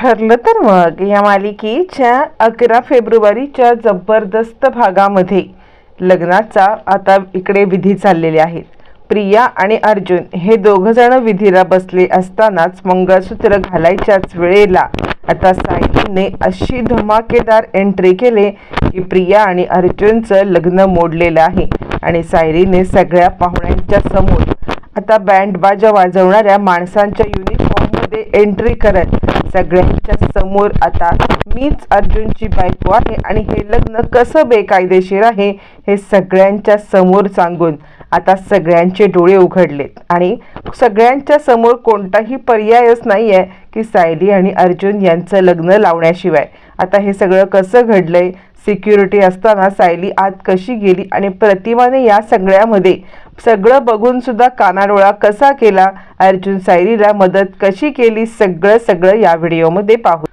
ठरलं तर मग या मालिकेच्या अकरा फेब्रुवारीच्या जबरदस्त भागामध्ये लग्नाचा आता इकडे विधी चाललेले आहेत. प्रिया आणि अर्जुन हे दोघं जण विधीला बसले असतानाच मंगळसूत्र घालायच्याच वेळेला आता सायलीने अशी धमाकेदार एंट्री केले की प्रिया आणि अर्जुनचं लग्न मोडलेलं आहे आणि सायलीने सगळ्या पाहुण्यांच्या समोर आता बँड बाजा वाजवणाऱ्या माणसांच्या युनिट युनिफॉर्ममध्ये एंट्री करत सगळ्यांच्या समोर आता मीच अर्जुनची बायको आहे आणि हे लग्न कसं बेकायदेशीर आहे हे सगळ्यांच्या समोर सांगून आता सगळ्यांचे डोळे उघडलेत. आणि सगळ्यांच्या समोर कोणताही पर्यायच नाही आहे की सायली आणि अर्जुन यांचं लग्न लावण्याशिवाय. आता हे सगळं कसं घडलंय? सिक्युरिटी असताना सायली आत कशी गेली? आणि प्रतिमाने या सगळ्यामध्ये सगळं बघून सुद्धा कानाडोळा कसा केला? अर्जुन सायलीला मदत कशी केली? सगळं सगळं या व्हिडिओमध्ये पाहू.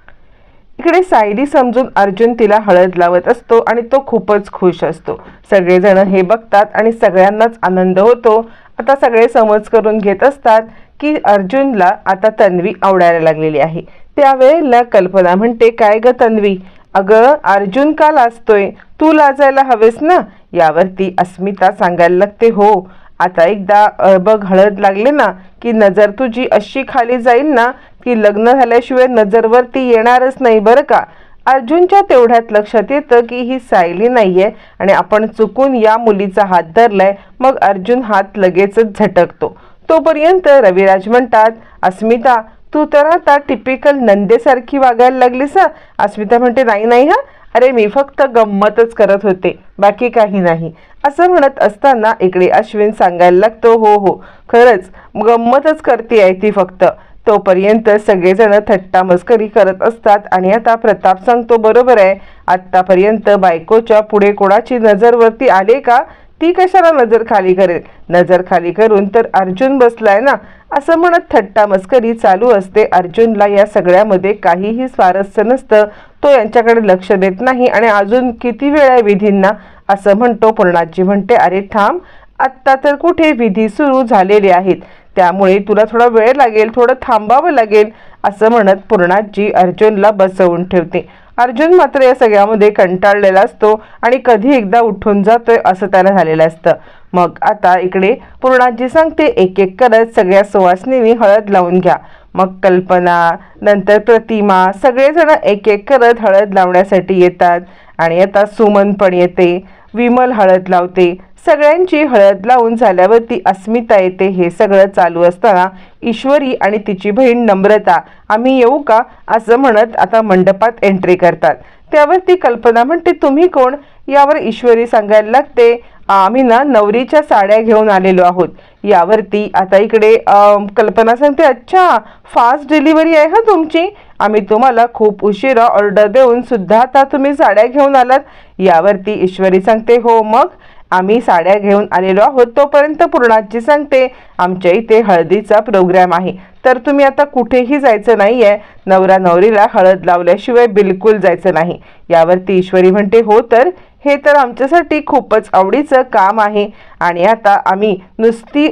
इकडे सायली समजून अर्जुन तिला हळद लावत असतो आणि तो खूपच खुश असतो. सगळेजण हे बघतात आणि सगळ्यांनाच आनंद होतो. आता सगळे समज करून घेत असतात की अर्जुनला आता तन्वी आवडायला लागलेली आहे. त्यावेळेला कल्पना म्हणते काय ग तन्वी? अगं अर्जुन का लाजतोय? तू लाजायला हवेस ना? यावरती अस्मिता सांगायला लागते हो. आता एकदा अ, बघ हळद लागले ना की नजर तुझी अशी खाली जाईल ना की लग्न झाल्याशिवाय नजरवरती येणारच नाही बरं का? अर्जुनच्या तेवढ्यात लक्षात येतं की ही सायली नाहीये आणि आपण चुकून या मुलीचा हात धरलाय मग अर्जुन हात लगेचच झटकतो. तोपर्यंत रविराज म्हणतात अस्मिता तू तर आता टिपिकल नंदेसारखी वागायला लागलीस अस्मिता म्हणते नाही नाही हा. अरे मी फक्त गंमतच करत होते बाकी काही नाही. असं म्हणत असताना इकडे अश्विन सांगायला लागतो हो हो खरंच गंमतच करते आहे ती फक्त. तोपर्यंत सगळेजण थट्टा मस्करी करत असतात आणि आता प्रताप सांगतो बरोबर आहे आत्तापर्यंत बायकोच्या पुढे कोणाची नजरवरती आले का? ती कशाला नजर खाली करेल? नजर खाली करून तर अर्जुन बसलाय ना असं म्हणत थट्टा मस्करी चालू असते. अर्जुनला या सगळ्यामध्ये काहीही स्वारस्य नसतं. तो यांच्याकडे लक्ष देत नाही आणि अजून किती वेळ आहे विधींना? असं म्हणतो पूर्णाजी. म्हणते अरे थांब आत्ता तर कुठे विधी सुरू झालेले आहेत? त्यामुळे तुला थोडा वेळ लागेल थोडं थांबावं लागेल असं म्हणत पूर्णाजी अर्जुनला बसवून ठेवते. अर्जुन मात्र या सगळ्यामध्ये कंटाळलेला असतो आणि कधी एकदा उठून जातोय असं त्याला झालेलं असतं. मग आता इकडे पूर्णाजी सांगते एक एक करत सगळ्या सुवासनींनी हळद लावून घ्या. मग कल्पना नंतर प्रतिमा सगळेजण एक एक करत हळद लावण्यासाठी येतात. आणि आता सुमन पण येते विमल हळद लावते. सगळ्यांची हळद लावून झाल्यावरती अस्मिता येते. हे सगळं चालू असताना ईश्वरी आणि तिची बहीण नम्रता आम्ही येऊ का? असं म्हणत आता मंडपात एंट्री करतात. त्यावरती कल्पना म्हणते तुम्ही कोण? यावर ईश्वरी सांगायला लागते आम्ही ना नवरीच्या साड्या घेऊन आलेलो आहोत. यावरती आता इकडे कल्पना सांगते अच्छा फास्ट डिलिव्हरी आहे हा तुमची? आम्ही तुम्हाला खूप उशिरा ऑर्डर देऊन सुद्धा आता तुम्ही साड्या घेऊन आलात. यावरती ईश्वरी सांगते हो मग? आम्ही साड्या घेऊन आलेलो आहोत तोपर्यंत पूर्णाची सांगते आमच्या इथे हळदीचा प्रोग्राम आहे. तर तुम्ही आता कुठेही जायचं नाही आहे नवरा नवरीला हळद लावल्याशिवाय बिलकुल जायचं नाही. यावरती ईश्वरी म्हणते हो तर हे तर आमच्यासाठी खूपच आवडीचं काम आहे. आणि आता आम्ही नुसती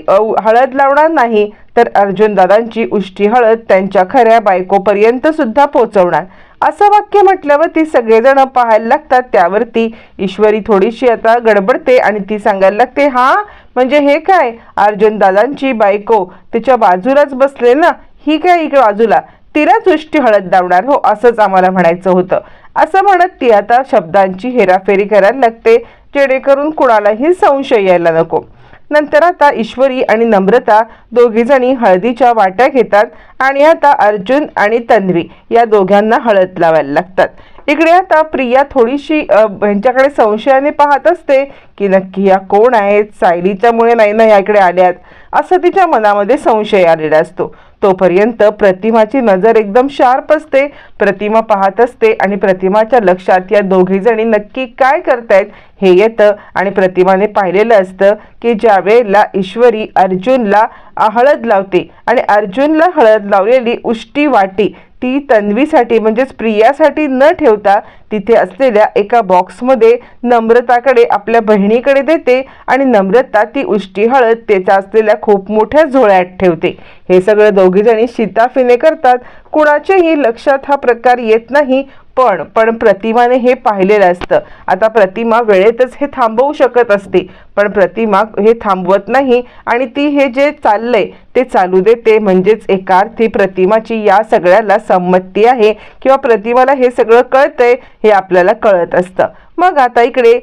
हळद लावणार नाही तर अर्जुन दादांची उष्टी हळद त्यांच्या खऱ्या बायकोपर्यंत सुद्धा पोहोचवणार असं वाक्य म्हटल्यावर ती सगळेजण पाहायला लागतात त्यावरती ईश्वरी थोडीशी आता गडबडते आणि ती सांगायला लागते हा म्हणजे हे काय? अर्जुन दादांची बायको तिच्या बाजूलाच बसले ना? ही काय इकडे बाजूला? तिलाच उष्टी हळद लावणार हो असंच आम्हाला म्हणायचं होतं. असं म्हणत ती आता शब्दांची हेराफेरी करायला लागते जेणेकरून कुणालाही संशय यायला नको. नंतर आता ईश्वरी आणि नम्रता दोघीजणी हळदीच्या वाट्या घेतात आणि आता अर्जुन आणि तन्वी या दोघांना हळद लावायला लागतात. इकडे आता प्रिया थोडीशी यांच्याकडे ह्यांच्याकडे संशयाने पाहत असते की नक्की या कोण आहेत? सायलीच्यामुळे नाही ना याकडे आल्यात? असं तिच्या मनामध्ये संशय आलेला असतो. तोपर्यंत प्रतिमाची नजर एकदम शार्प असते प्रतिमा पाहत असते आणि प्रतिमाच्या लक्षात या दोघी जणी नक्की काय करतायत हे येतं आणि प्रतिमाने पाहिलेलं असतं की ज्या वेळेला ईश्वरी अर्जुनला हळद लावते आणि अर्जुनला हळद लावलेली उष्टी वाटी ती तन्वीसाठी म्हणजेच प्रियासाठी न ठेवता तिथे असलेल्या एका बॉक्समध्ये नम्रताकडे आपल्या बहिणीकडे देते आणि नम्रता ती उष्टी हळद त्याचा असलेल्या खूप मोठ्या झोळ्यात ठेवते. हे सगळं दोघीजणी शिताफीने करतात. कुणाच्याही लक्षात हा प्रकार येत नाही. पण पण प्रतिमाने हे पाहिलेलं असतं. आता प्रतिमा वेळेतच हे थांबवू शकत असते. पण प्रतिमा हे थांबवत नाही आणि ती हे जे चाललंय ते चालू देते म्हणजेच एका अर्थी प्रतिमाची या सगळ्याला संमती आहे किंवा प्रतिमाला हे सगळं कळतंय हे आपल्याला कळत असतं. मग आता इकडे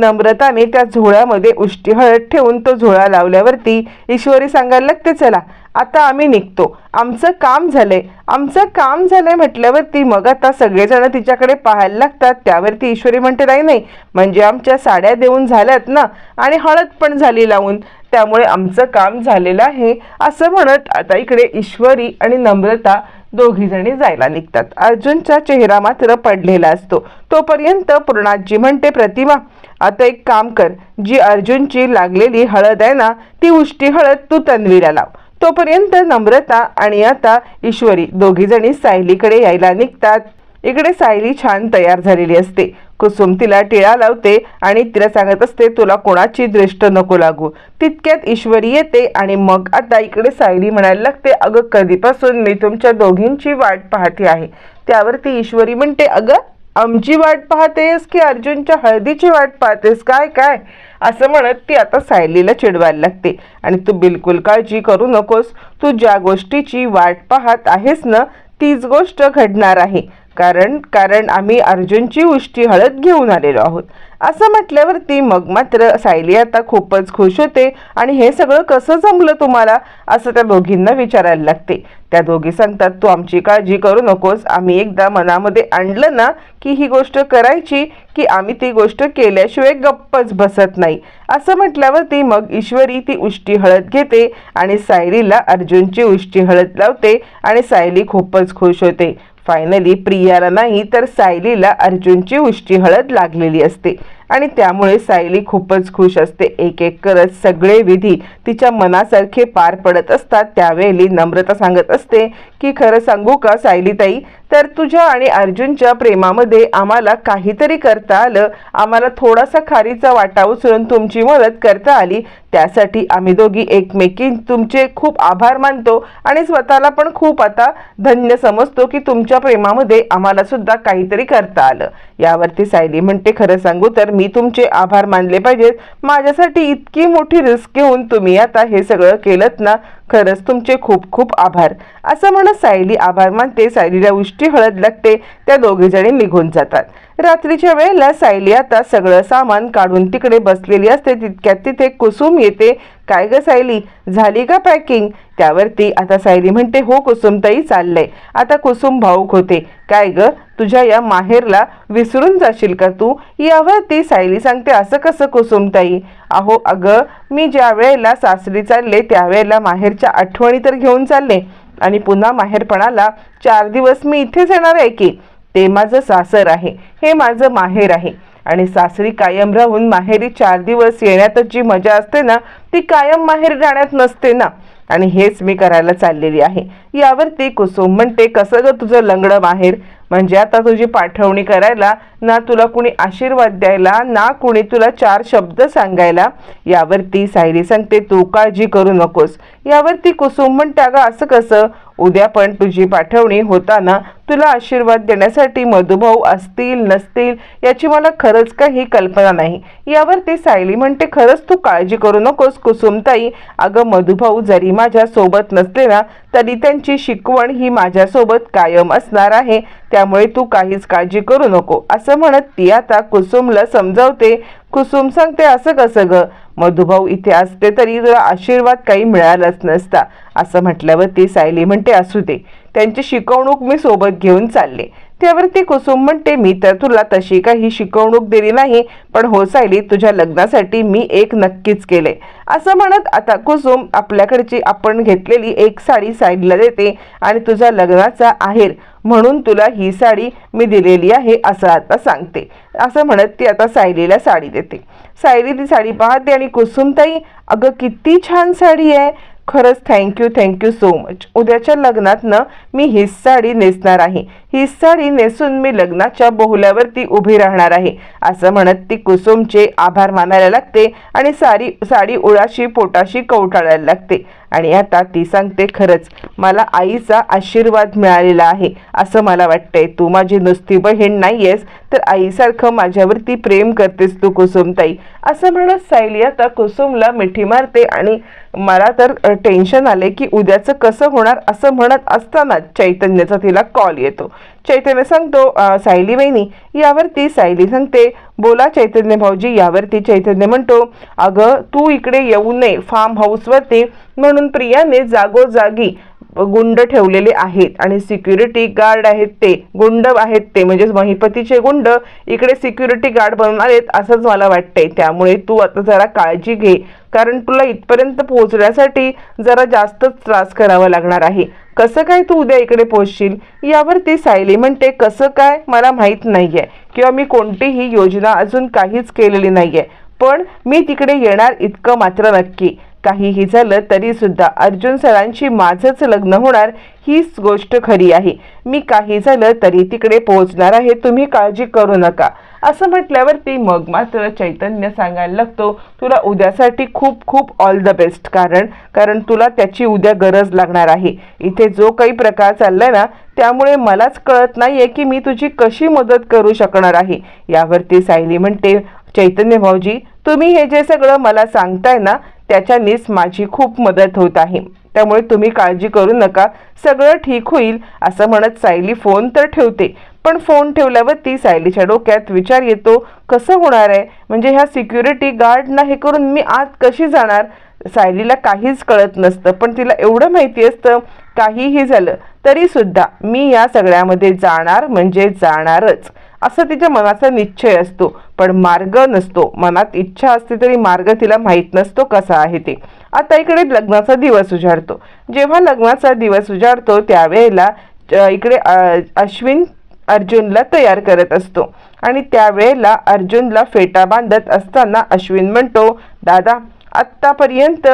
नम्रताने त्या झोळ्यामध्ये उष्टी हळद ठेवून तो झोळा लावल्यावरती ईश्वरी सांगायला लागते चला आता आम्ही निघतो. आमचं काम झालंय. आमचं काम झालंय म्हटल्यावरती मग आता सगळेजण तिच्याकडे पाहायला लागतात. त्यावरती ईश्वरी म्हणते नाही नाही. म्हणजे आमच्या साड्या देऊन झाल्यात ना. आणि हळद पण झाली लावून. त्यामुळे आमचं काम झालेलं आहे. असं म्हणत आता इकडे ईश्वरी आणि नम्रता दोघी जणी जायला निघतात. अर्जुनचा चेहरा मात्र पडलेला असतो. तोपर्यंत पूर्णाजी म्हणते प्रतिमा आता एक काम कर. जी अर्जुनची लागलेली हळद आहे ना ती उष्टी हळद तू तन्वीला लाव. तोपर्यंत नम्रता आणि आता ईश्वरी दोघीजणी सायलीकडे यायला निघतात. इकडे सायली छान तयार झालेली असते. कुसुम तिला टिळा लावते आणि तिला सांगत असते तुला कोणाची दृष्ट नको लागू. तितक्यात ईश्वरी येते आणि मग आता इकडे सायली म्हणायला लागते अगं कधीपासून मी तुमच्या दोघींची वाट पाहते आहे. त्यावरती ईश्वरी म्हणते अगं आमची वाट पाहतेस की अर्जुनच्या हळदीची वाट पाहतेस? काय काय? असं म्हणत ती आता सायलीला चिडवायला लागते. आणि तू बिलकुल काळजी करू नकोस. तू ज्या गोष्टीची वाट पाहत आहेस ना तीच गोष्ट घडणार आहे. कारण कारण आम्ही अर्जुनची उष्टी हळद घेऊन आलेलो आहोत. असं म्हटल्यावरती मग मात्र सायली आता खूपच खुश होते. आणि हे सगळं कसं जमलं तुम्हाला? असं त्या दोघींना विचारायला लागते. त्या दोघी सांगतात तू आमची काळजी करू नकोस. आम्ही एकदा मनामध्ये आणलं ना की ही गोष्ट करायची की आम्ही ती गोष्ट केल्याशिवाय गप्पच बसत नाही. असं म्हटल्यावरती मग ईश्वरी ती उष्टी हळद घेते आणि सायलीला अर्जुनची उष्टी हळद लावते आणि सायली खूपच खुश होते. फायनली प्रियाला नाही तर सायलीला अर्जुनची उष्टी हळद लागलेली असते. आणि त्यामुळे सायली खूपच खुश असते. एक एक करत सगळे विधी तिच्या मनासारखे पार पडत असतात. त्यावेळी नम्रता सांगत असते की खरं सांगू का सायलीताई? तर तुझ्या आणि अर्जुनच्या प्रेमामध्ये आम्हाला काहीतरी करता आलं. आम्हाला थोडासा खारीचा वाटा उचलून तुमची मदत करता आली. त्यासाठी आम्ही दोघी एकमेकी तुमचे खूप आभार मानतो आणि स्वतःला पण खूप आता धन्य समजतो की तुमच्या प्रेमामध्ये आम्हाला सुद्धा काहीतरी करता आलं. यावरती सायली म्हणते खरं सांगू तर मी तुमचे आभार मानले पाहिजेत. माझ्यासाठी इतकी मोठी रिस्क घेऊन तुम्ही आता हे सगळं केलं ना खरंच तुमचे खूप खूप आभार. असं म्हणत सायली आभार मानते. सायलीला उष्टी हळद लागते. त्या दोघेजणी निघून जातात. रात्रीच्या वेळेला सायली आता सगळं सामान काढून तिकडे बसलेली असते. तितक्यात तिथे कुसुम येते. काय ग सायली? झाली का पॅकिंग? त्यावरती आता सायली म्हणते हो कुसुमताई चाललंय. आता कुसुम भाऊक होते. काय ग? तुझ्या या माहेरला विसरून जाशील का तू? यावरती सायली सांगते असं कसं कुसुमताई? अहो अगं मी ज्या वेळेला सासरी चालले त्यावेळेला माहेरच्या आठवणी तर घेऊन चालले. आणि पुन्हा माहेरपणाला चार दिवस मी इथेच येणार आहे की? ते माझं सासर आहे हे माझं माहेर आहे. आणि सासरी कायम राहून माहेरी चार दिवस येण्यातच जी मजा असते ना ती कायम माहेर राहण्यात नसते ना. आणि हेच मी करायला चाललेली आहे. यावरती कुसुम म्हणते कसं ग तुझं लंगडं माहेर? म्हणजे आता तुझी पाठवणी करायला ना तुला कुणी आशीर्वाद द्यायला ना कुणी तुला चार शब्द सांगायला? यावरती सायली सांगते तू काळजी करू नकोस. यावरती कुसुम म्हणते अगं असं कसं? उद्या पण तुझी पाठवणी होताना तुला आशीर्वाद देण्यासाठी मधुभाऊ असतील नसतील याची मला खरंच काही कल्पना नाही. यावरती सायली म्हणते खरंच तू काळजी करू नकोस कुसुमताई. अगं मधुभाऊ जरी माझ्या सोबत नसले ना तरी त्यांची शिकवण ही माझ्यासोबत कायम असणार आहे. त्यामुळे तू काहीच काळजी करू नको. असं म्हणत ती आता कुसुमला समजावते. कुसुम सांगते असं कसं ग? मधुभाऊ इथे असते तरी तुला आशीर्वाद काही मिळालाच नसता. असं म्हटल्यावर ती सायली म्हणते असू दे. त्यांची शिकवणूक मी सोबत घेऊन चालले. त्यावरती कुसुम म्हणते मी तर तुला तशी काही शिकवणूक दिली नाही पण हो सायली तुझ्या लग्नासाठी मी एक नक्कीच केले. असं म्हणत आता कुसुम आपल्याकडची आपण घेतलेली एक साडी साईडला देते आणि तुझ्या लग्नाचा आहेर म्हणून तुला ही साडी मी दिलेली आहे असं आता सांगते. असं म्हणत ती आता सायलीला साडी देते. सायली ती साडी पाहते आणि कुसुमताई अगं किती छान साडी आहे. खरंच थँक्यू थँक्यू सो मच उद्याच्या लग्नात ना मी ही साडी नेसणार आहे. ही साडी नेसून मी लग्नाच्या बोहल्यावरती उभी राहणार आहे. असं म्हणत ती कुसुमचे आभार मानायला लागते आणि सारी साडी उळाशी पोटाशी कवटाळायला लागते. आणि आता ती सांगते खरंच मला आईचा आशीर्वाद मिळालेला आहे. असं मला वाटतंय. तू माझी नुसती बहीण नाहीयेस तर आईसारखं माझ्यावरती प्रेम करतेस तू कुसुमताई. असं म्हणत सायली आता कुसुमला मिठी मारते आणि मला तर टेन्शन आले की उद्याचं कसं होणार असं म्हणत असतानाच चैतन्याचा तिला कॉल येतो. चैतन्य सांगतो सायली वहिनी यावरती सायली सांगते. बोला चैतन्य भाऊजी यावरती चैतन्य म्हणतो अगं तू इकडे येऊ नये फार्म हाऊसवरती म्हणून प्रियाने जागोजागी गुंड ठेवलेले आहेत आणि सिक्युरिटी गार्ड आहेत ते. गुंड आहेत ते. म्हणजेच महिपतीचे गुंड इकडे सिक्युरिटी गार्ड बनून आलेत असंच मला वाटतंय. त्यामुळे तू आता जरा काळजी घे. कारण तुला इथपर्यंत पोहोचण्यासाठी जरा जास्तच त्रास करावा लागणार आहे. कसं काय तू उद्या इकडे पोहोचशील? यावरती सायली म्हणते कसं काय? मला माहीत नाही आहे किंवा मी कोणतीही योजना अजून काहीच केलेली नाही आहे पण मी तिकडे येणार इतकं मात्र नक्की. काहीही झालं तरी सुद्धा अर्जुन सरांशी माझंच लग्न होणार हीच गोष्ट खरी आहे. मी काही झालं तरी तिकडे पोहोचणार आहे तुम्ही काळजी करू नका. असं म्हटल्यावरती मग मात्र चैतन्य सांगायला लागतो तुला उद्यासाठी खूप खूप ऑल द बेस्ट कारण कारण तुला त्याची उद्या गरज लागणार आहे. इथे जो काही प्रकार चाललाय ना त्यामुळे मलाच कळत नाहीये की मी तुझी कशी मदत करू शकणार आहे. यावरती सायली म्हणते चैतन्य भाऊजी तुम्ही हे जे सगळं मला सांगताय ना त्याच्यानीच माझी खूप मदत होत आहे. त्यामुळे तुम्ही काळजी करू नका. सगळं ठीक होईल असं म्हणत सायली फोन तर ठेवते. पण फोन ठेवल्यावर ती सायलीच्या डोक्यात विचार येतो कसं होणार आहे? म्हणजे ह्या सिक्युरिटी गार्डना हे करून मी आत कशी जाणार? सायलीला काहीच कळत नसतं पण तिला एवढं माहिती असतं काहीही झालं तरीसुद्धा मी या सगळ्यामध्ये जाणार म्हणजे जाणारच. असं तिच्या मनाचा निश्चय असतो. पण मार्ग नसतो. मनात इच्छा असते तरी मार्ग तिला माहीत नसतो कसा आहे ते. आता इकडे लग्नाचा दिवस उजाडतो. जेव्हा लग्नाचा दिवस उजाडतो त्यावेळेला इकडे अश्विन अर्जुनला तयार करत असतो. आणि त्यावेळेला अर्जुनला फेटा बांधत असताना अश्विन म्हणतो दादा आत्तापर्यंत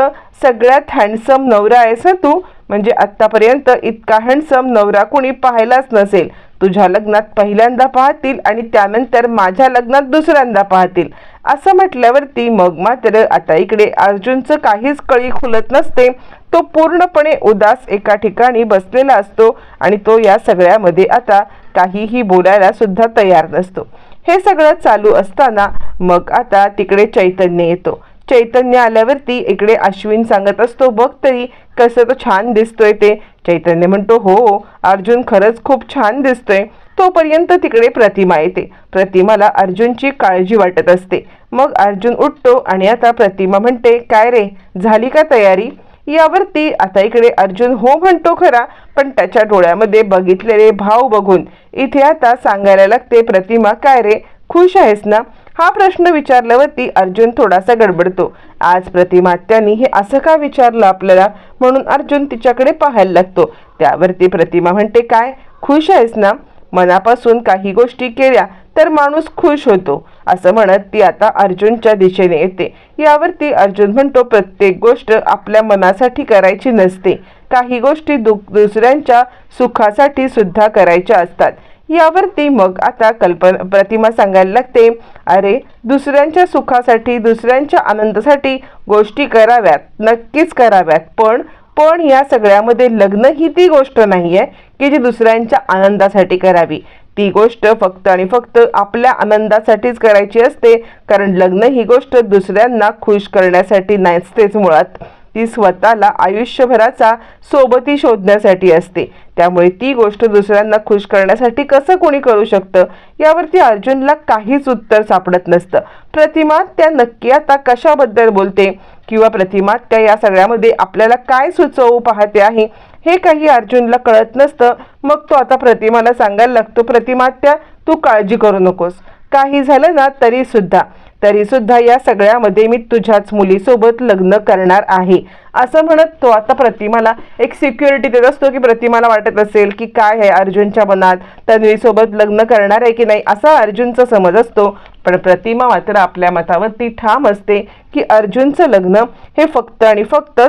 सगळ्यात हँडसम नवरा आहेस हं तू? म्हणजे आत्तापर्यंत इतका हँडसम नवरा कुणी पाहिलाच नसेल. तुझ्या लग्नात पहिल्यांदा पाहतील आणि त्यानंतर माझ्या लग्नात दुसऱ्यांदा पाहतील. असं म्हटल्यावरती मग मात्र आता इकडे अर्जुनचं काहीच कळी खुलत नसते. तो पूर्णपणे उदास एका ठिकाणी बसलेला असतो आणि तो या सगळ्यामध्ये आता काहीही बोलायला सुद्धा तयार नसतो. हे सगळं चालू असताना मग आता तिकडे चैतन्य येतो. चैतन्य आल्यावरती इकडे अश्विन सांगत असतो बघ तरी कसं तो छान दिसतोय ते. चैतन्य म्हणतो हो अर्जुन खरंच खूप छान दिसतोय. तोपर्यंत तिकडे प्रतिमा येते. प्रतिमाला अर्जुनची काळजी वाटत असते. मग अर्जुन उठतो आणि आता प्रतिमा म्हणते काय रे झाली का तयारी? यावरती आता इकडे अर्जुन हो म्हणतो खरा पण त्याच्या डोळ्यामध्ये बघितलेले भाव बघून. इथे आता सांगायला लागते प्रतिमा काय रे खुश आहेस ना? हा प्रश्न विचारल्यावरती अर्जुन थोडासा गडबडतो. आज प्रतिमात्यानी हे असं का विचारलं आपल्याला? म्हणून अर्जुन तिच्याकडे पाहायला लागतो. त्यावरती प्रतिमा म्हणते काय? खुश आहेस ना? मनापासून काही गोष्टी केल्या तर माणूस खुश होतो. असं म्हणत ती आता अर्जुनच्या दिशेने येते. यावरती अर्जुन म्हणतो प्रत्येक गोष्ट आपल्या मनासाठी करायची नसते. काही गोष्टी दु दुसऱ्यांच्या सुखासाठी सुद्धा करायच्या असतात. यावरती मग आता कल्पना प्रतिमा सांगायला लागते. अरे दुसऱ्यांच्या सुखासाठी दुसऱ्यांच्या आनंदासाठी गोष्टी कराव्यात नक्कीच कराव्यात. पण पण या सगळ्यामध्ये लग्न ही ती गोष्ट नाही आहे की जी दुसऱ्यांच्या आनंदासाठी करावी. ती गोष्ट फक्त आणि फक्त आपल्या आनंदासाठीच करायची असते कारण लग्न ही गोष्ट दुसऱ्यांना खुश करण्यासाठी नसतेच मुळात. ती स्वतःला आयुष्यभराचा सोबती शोधण्यासाठी असते. त्यामुळे ती गोष्ट दुसऱ्यांना खुश करण्यासाठी कसं कोणी करू शकतं? यावरती अर्जुनला काहीच उत्तर सापडत नसतं. प्रतिमा त्या नक्की आता कशाबद्दल बोलते? किंवा प्रतिमा त्या या सगळ्यामध्ये आपल्याला काय सुचवू पाहते आहे? हे काही अर्जुनला कळत नसतं. मग तो आता प्रतिमाला सांगायला लागतो प्रतिमा त्या तू काळजी करू नकोस. काही झालं ना तरी सुद्धा. तरी सुद्धा या सगळ्यामध्ये मी तुझ्याच मुलीसोबत लग्न करणार आहे. असं म्हणत तो आता प्रतिमाला एक सिक्युरिटी देत असतो की प्रतिमाला वाटत असेल की काय आहे अर्जुनच्या मनात? तन्वीसोबत लग्न करणार आहे की नाही? असा अर्जुनचा समज असतो. पण प्रतिमा मात्र आपल्या मतावरती ठाम असते की अर्जुनचं लग्न हे फक्त आणि फक्त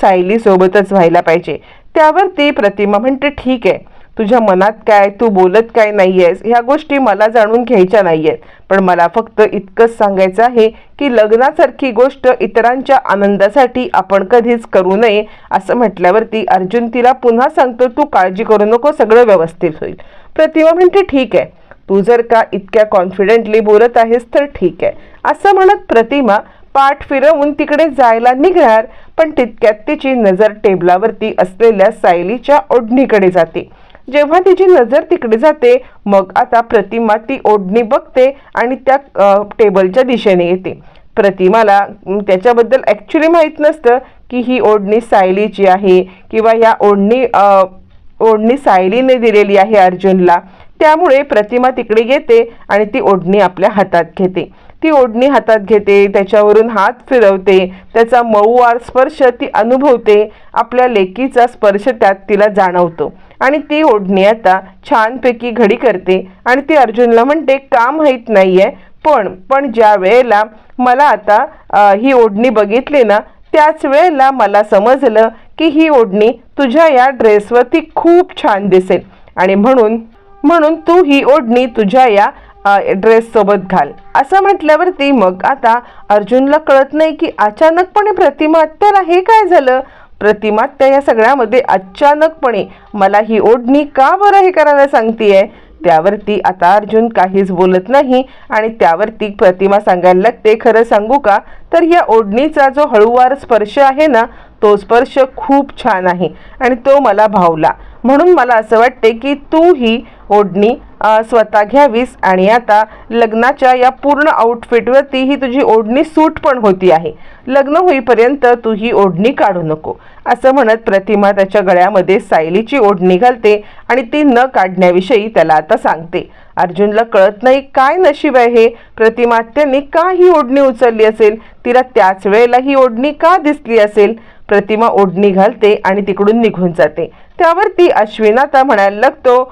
सायलीसोबतच व्हायला पाहिजे. त्यावर ती प्रतिमा म्हणते ठीक आहे. तुझ्या मनात काय तू बोलत काय नाही आहेस ह्या गोष्टी मला जाणून घ्यायच्या नाही आहेत पण मला फक्त इतकंच सांगायचं आहे की लग्नासारखी गोष्ट इतरांच्या आनंदासाठी आपण कधीच करू नये असं म्हटल्यावरती अर्जुन तिला पुन्हा सांगतो तू काळजी करू नको सगळं व्यवस्थित होईल. प्रतिमा म्हणते ठीक आहे. तू जर का इतक्या कॉन्फिडेंटली बोलत आहेस तर ठीक आहे. असं म्हणत प्रतिमा पाठ फिरवून तिकडे जायला निघणार पण तितक्यात तिची नजर टेबलावरती असलेल्या सायलीच्या ओढणीकडे जाते. जेव्हा तिची नजर तिकडे जाते मग आता प्रतिमा ती ओढणी बघते आणि त्या टेबलच्या दिशेने येते. प्रतिमाला त्याच्याबद्दल ॲक्च्युली माहीत नसतं की ही ओढणी सायलीची आहे किंवा या ओढणी ओढणी सायलीने दिलेली आहे अर्जुनला. त्यामुळे प्रतिमा तिकडे येते आणि ती ओढणी आपल्या हातात घेते. ती ओढणी हातात घेते त्याच्यावरून हात फिरवते त्याचा मऊवार स्पर्श ती अनुभवते आपल्या लेकीचा स्पर्श त्यात तिला जाणवतो. आणि ती ओढणी आता छानपैकी घडी करते आणि ती अर्जुनला म्हणते का माहीत नाही आहे पण पण ज्या वेळेला मला आता आ, ही ओढणी बघितली ना त्याच वेळेला मला समजलं की ही ओढणी तुझ्या या ड्रेसवरती खूप छान दिसेल. आणि म्हणून म्हणून तू ही ओढणी तुझ्या या ड्रेस सोबत घाल. असं म्हटल्यावरती मग आता अर्जुनला कळत नाही की अचानकपणे प्रतिमा हे काय झालं? प्रतिमा त्या या सगळ्यामध्ये अचानकपणे मला ही ओढणी का बरं हे करायला सांगतीये? त्यावरती आता अर्जुन काहीच बोलत नाही आणि त्यावरती प्रतिमा सांगायला लागते खरं सांगू का? तर या ओढणीचा जो हळूवार स्पर्श आहे ना तो स्पर्श खूप छान आहे आणि तो मला भावला. म्हणून मला असं वाटते की तू ही ओढणी स्वतः घ्यावीस आणि आता लग्नाच्या या पूर्ण आउटफिटवरती ही तुझी ओढणी सूट पण होती आहे. लग्न होईपर्यंत तू ही ओढणी काढू नको. असं म्हणत प्रतिमा त्याच्या गळ्यामध्ये सायलीची ओढणी घालते आणि ती न काढण्याविषयी त्याला आता सांगते. अर्जुनला कळत नाही काय नशीब आहे? हे प्रतिमात्यांनी का ही ओढणी उचलली असेल? तिला त्याच वेळेला ही ओढणी का दिसली असेल? प्रतिमा ओढणी घालते आणि तिकडून निघून जाते. त्यावरती अश्विन आता म्हणायला लागतो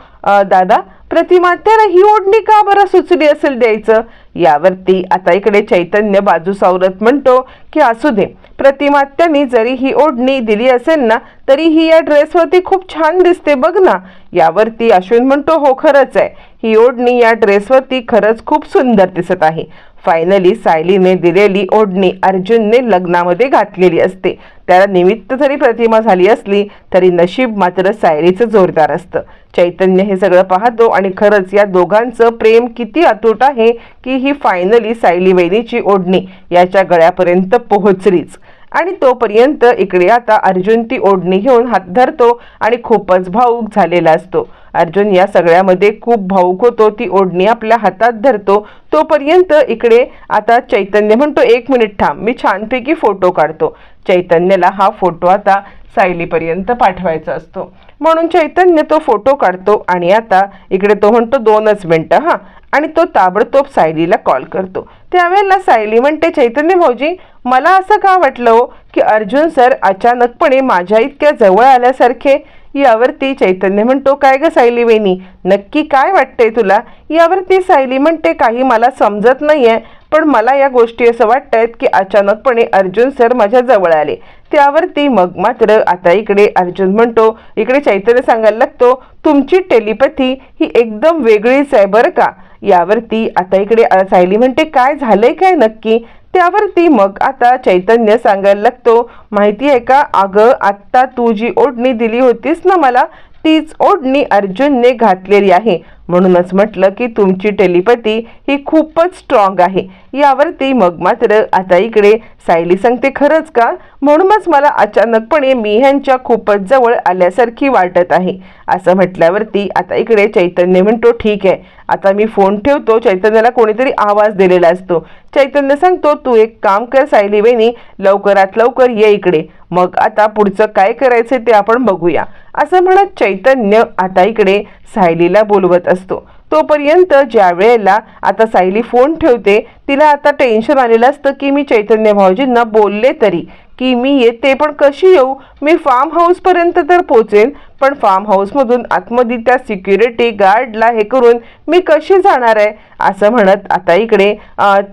दादा प्रतिमात्याला ही ओढणी का बरं सुचली असेल द्यायचं? यावरती आता इकडे चैतन्य बाजू सावरत म्हणतो की असू दे प्रतिमात्यानी जरी ही ओढणी दिली असेल ना तरी ही या ड्रेसवरती खूप छान दिसते बघ ना. यावरती अश्विन म्हणतो हो खरंच आहे. ही ओढणी या ड्रेसवरती खरंच खूप सुंदर दिसत आहे. फायनली सायलीने दिलेली ओढणी अर्जुनने लग्नामध्ये घातलेली असते. त्याला निमित्त जरी प्रतिमा झाली असली तरी नशीब मात्र सायलीचं जोरदार असतं. चैतन्य हे सगळं पाहतो आणि खरंच या दोघांचं प्रेम किती अतूट आहे की ही फायनली सायली वहिनीची ओढणी याच्या गळ्यापर्यंत पोहोचलीच. आणि तोपर्यंत इकडे आता अर्जुन ती ओढणी घेऊन हात धरतो आणि खूपच भाऊक झालेला असतो. अर्जुन या सगळ्यामध्ये खूप भाऊक होतो. ती ओढणी आपल्या हातात धरतो. तोपर्यंत इकडे आता चैतन्य म्हणतो एक मिनिट थांब मी छानपैकी फोटो काढतो. चैतन्याला हा फोटो आता सायलीपर्यंत पाठवायचा असतो. म्हणून चैतन्य तो फोटो काढतो आणि आता इकडे तो म्हणतो दोनच मिनटं हां. आणि तो ताबडतोब सायलीला कॉल करतो. त्यावेळेला सायली म्हणते चैतन्य भाऊजी मला असं का वाटलं हो की अर्जुन सर अचानकपणे माझ्या इतक्या जवळ आल्यासारखे? यावरती चैतन्य म्हणतो काय ग सायली वेणी नक्की काय वाटतंय तुला? यावरती सायली म्हणते काही मला समजत नाही आहे पण मला या गोष्टी असं वाटतायत की अचानकपणे अर्जुन सर माझ्या जवळ आले. त्यावरती मग मात्र आता इकडे अर्जुन म्हणतो इकडे चैतन्य सांगायला लागतो तुमची टेलिपॅथी ही एकदम वेगळीच आहे बरं का? यावरती आता इकडे सायली म्हणते काय झालंय काय नक्की? त्यावरती मग आता चैतन्य सांगायला लागतो माहिती आहे का? अगं आत्ता तू जी ओढणी दिली होतीस ना मला तीच ओढणी अर्जुनने घातलेली आहे. म्हणूनच म्हटलं की तुमची टेलिपती ही खूपच स्ट्रॉंग आहे. यावरती मग मात्र आता इकडे सायली सांगते खरंच का? म्हणूनच मला अचानकपणे मी ह्यांच्या खूपच जवळ आल्यासारखी वाटत आहे. असं म्हटल्यावरती आता इकडे चैतन्य म्हणतो ठीक आहे. आता मी फोन ठेवतो. चैतन्याला कोणीतरी आवाज दिलेला असतो. चैतन्य सांगतो तू एक काम कर सायली वेणी लवकरात लवकर ये इकडे. मग आता पुढचं काय करायचं ते आपण बघूया. असं म्हणत चैतन्य आता इकडे सायलीला बोलवत असतो. तोपर्यंत ज्या वेळेला आता सायली फोन ठेवते तिला आता टेन्शन आलेलं असतं की मी चैतन्य भाऊजींना बोलले तरी. की मी येते पण कशी येऊ? मी फार्म हाऊसपर्यंत तर पोचेन पण फार्म हाऊसमधून आतमध्ये त्या सिक्युरिटी गार्डला हे करून मी कशी जाणार आहे? असं म्हणत आता इकडे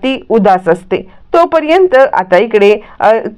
ती उदास असते. तोपर्यंत आता इकडे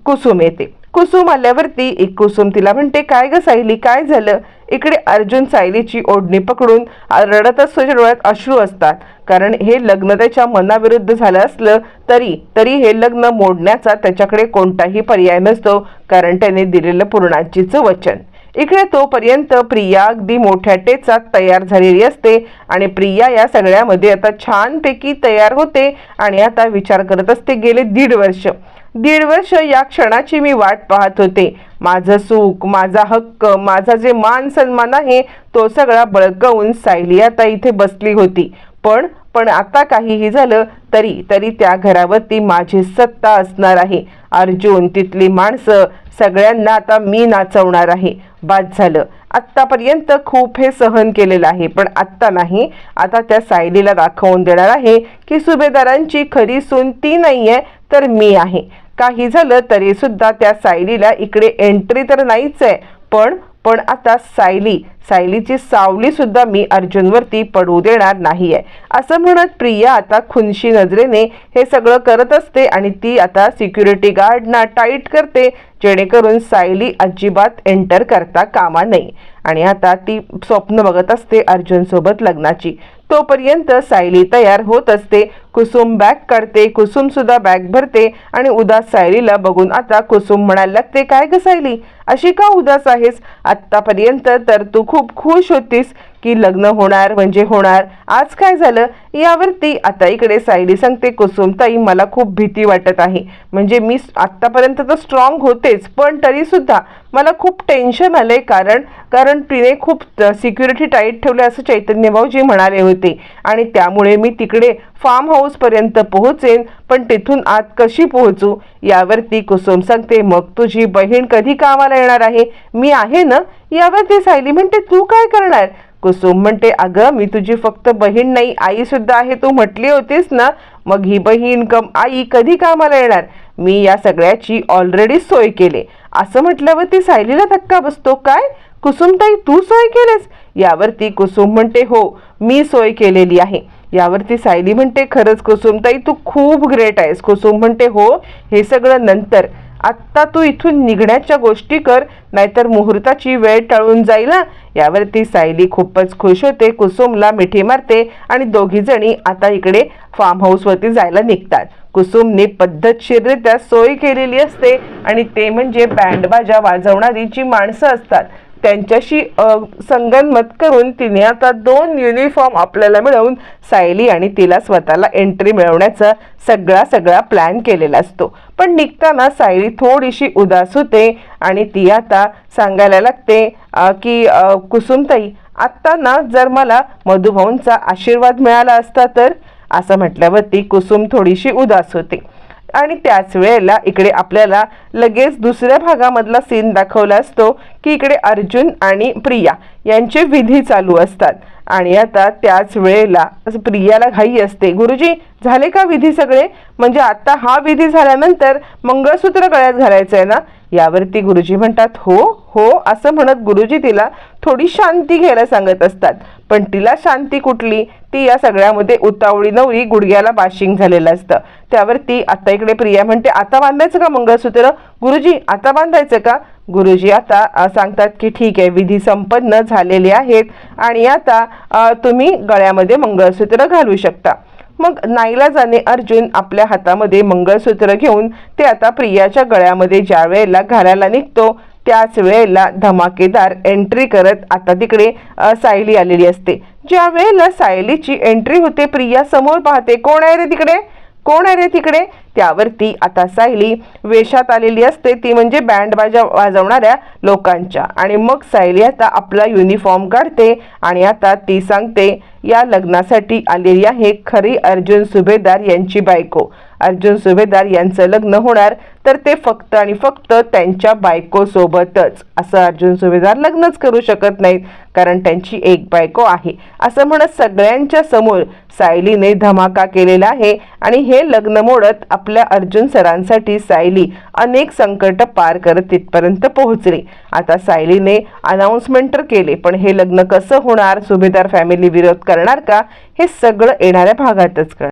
कुसुम येते. कुसुम आल्यावरती एक कुसुम तिला म्हणते काय ग सायली काय झालं? इकडे अर्जुन सायलीची ओढणी पकडून रडतच तुझ्या डोळ्यात अश्रू असतात. कारण हे लग्न त्याच्या मनाविरुद्ध झालं असलं तरी तरी हे लग्न मोडण्याचा त्याच्याकडे कोणताही पर्याय नसतो. कारण त्याने दिलेलं पूर्णाचीचं वचन. इकडे तोपर्यंत प्रिया अगदी मोठ्या टेचात तयार झालेली असते आणि प्रिया या सगळ्यामध्ये आता छानपैकी तयार होते आणि आता विचार करत असते गेले दीड वर्ष. दीड वर्ष या क्षणाची मी वाट पाहत होते. माझं सुख माझा हक्क माझा जे मान सन्मान आहे तो सगळा बळकवून सायली आता इथे बसली होती. पण पण आता काहीही झालं तरी तरी त्या घरावरती माझी सत्ता असणार आहे. अर्जुन तिथली माणसं सगळ्यांना आता मी नाचवणार आहे. बाद झालं. आत्तापर्यंत खूप हे सहन केलेलं आहे पण आत्ता नाही. आता त्या सायलीला दाखवून देणार आहे की सुभेदारांची खरी सून ती नाही आहे तर मी आहे. काही झालं तरीसुद्धा त्या सायलीला इकडे एंट्री तर नाहीच आहे पण पण आता सायली सायलीची सावली सुद्धा मी अर्जुनवरती पडू देणार नाही आहे असं म्हणत प्रिया आता खुनशी नजरेने हे सगळं करत असते आणि ती आता सिक्युरिटी गार्डना टाईट करते जेणेकरून सायली अजिबात एंटर करता कामा नये. आणि आता ती स्वप्न बघत असते अर्जुनसोबत लग्नाची. तोपर्यंत सायली तयार होत असते. कुसुम बॅग काढते कुसुम सुद्धा बॅग भरते आणि उदास सायलीला बघून आता कुसुम म्हणायला लागते काय ग सायली? अशी का उदास आहेस? आत्तापर्यंत तर तू खूप खुश होतीस. की लग्न होणार म्हणजे होणार. आज काय झालं? यावरती आता इकडे सायली सांगते कुसुमताई मला खूप भीती वाटत आहे. म्हणजे मी आत्तापर्यंत तर स्ट्रॉंग होतेच पण तरीसुद्धा मला खूप टेन्शन आलं आहे कारण कारण तिने खूप सिक्युरिटी टाईट ठेवले असं चैतन्य भाऊजी म्हणाले होते. आणि त्यामुळे मी तिकडे फार्म हाऊसपर्यंत पोहोचेन पण तिथून आत कशी पोहोचू? यावरती कुसुम सांगते मग तुझी बहीण कधी कामाला येणार आहे? मी आहे ना? यावरती सायली म्हणते तू काय करणार? कुसुम म्हणते अगं मी तुझी फक्त बहीण नाही आई सुद्धा आहे. तू म्हटली होतीस ना मग ही बहीण कम आई कधी कामाला येणार? मी या सगळ्याची ऑलरेडी सोय केले. असं म्हटल्यावर ती सायलीला धक्का बसतो काय? कुसुमताई तू सोय केलेस? यावरती कुसुम म्हणते हो मी सोय केलेली आहे. यावरती सायली म्हणते खरंच कुसुमताई तू खूप ग्रेट आहेस. कुसुम म्हणते हो हे सगळं नंतर. आत्ता तू इथून निघण्याच्या गोष्टी कर नाहीतर मुहूर्ताची वेळ टळून जाईल यावरती सायली खूपच खुश होते कुसुमला मिठी मारते आणि दोघी जणी आता इकडे फार्म हाऊसवरती जायला निघतात. कुसुमने पद्धतशीररित्या सोय केलेली असते आणि ते म्हणजे बँडबाजा वाजवणारी जी माणसं असतात त्यांच्याशी संगनमत करून तिने आता दोन युनिफॉर्म आपल्याला मिळवून सायली आणि तिला स्वतःला एंट्री मिळवण्याचा सगळा सगळा प्लॅन केलेला असतो. पण निघताना सायली थोडीशी उदास होते आणि ती आता सांगायला लागते की कुसुमताई आत्ता ना जर मला मधुभाऊंचा आशीर्वाद मिळाला असता तर? असं म्हटल्यावरती कुसुम थोडीशी उदास होते. आणि त्याच वेळेला इकडे आपल्याला लगेच दुसऱ्या भागामधला सीन दाखवला असतो की इकडे अर्जुन आणि प्रिया यांचे विधी चालू असतात. आणि आता त्याच वेळेला प्रियाला घाई असते. गुरुजी झाले का विधी सगळे? म्हणजे आता हा विधी झाल्यानंतर मंगळसूत्र गळ्यात घालायचं आहे ना? यावरती गुरुजी म्हणतात हो हो असं म्हणत गुरुजी तिला थोडी शांती घ्यायला सांगत असतात. पण तिला शांती कुठली? ती या सगळ्यामध्ये उतावळी नवरी गुडघ्याला बाशिंग झालेलं असतं. त्यावरती आता इकडे प्रिया म्हणते आता बांधायचं का मंगळसूत्र? गुरुजी आता बांधायचं का? गुरुजी आता सांगतात की ठीक आहे विधी संपन्न झालेले आहेत आणि आता तुम्ही गळ्यामध्ये मंगळसूत्र घालू शकता. मग नाईलाजाने अर्जुन आपल्या हातामध्ये मंगळसूत्र घेऊन ते आता प्रियाच्या गळ्यामध्ये ज्या वेळेला घालायला निघतो त्याच वेळेला धमाकेदार एंट्री करत आता तिकडे सायली आलेली असते. ज्या वेळेला सायलीची एंट्री होते प्रिया समोर पाहते कोण आहे रे तिकडे? कोण आहे रे तिकडे? त्यावरती आता सायली वेशात आलेली असते. ती म्हणजे बँड बाजा वाजवणाऱ्या लोकांच्या. आणि मग सायली आता आपला युनिफॉर्म काढते आणि आता ती सांगते या लग्नासाठी आलेली आहे खरी अर्जुन सुभेदार यांची बायको. अर्जुन सुभेदार यांचं लग्न होणार तर ते फक्त आणि फक्त त्यांच्या बायकोसोबतच. असं अर्जुन सुभेदार लग्नच करू शकत नाहीत कारण त्यांची एक बायको आहे. असं म्हणत सगळ्यांच्या समोर सायलीने धमाका केलेला आहे आणि हे लग्न मोडत आपल्या अर्जुन सरांसाठी सायली अनेक संकट पार करत तिथपर्यंत पोहोचली. आता सायलीने अनाऊन्समेंट तर केले पण हे लग्न कसं होणार सुभेदार फॅमिली विरोध करणार का हे सगळं येणाऱ्या भागातच कळ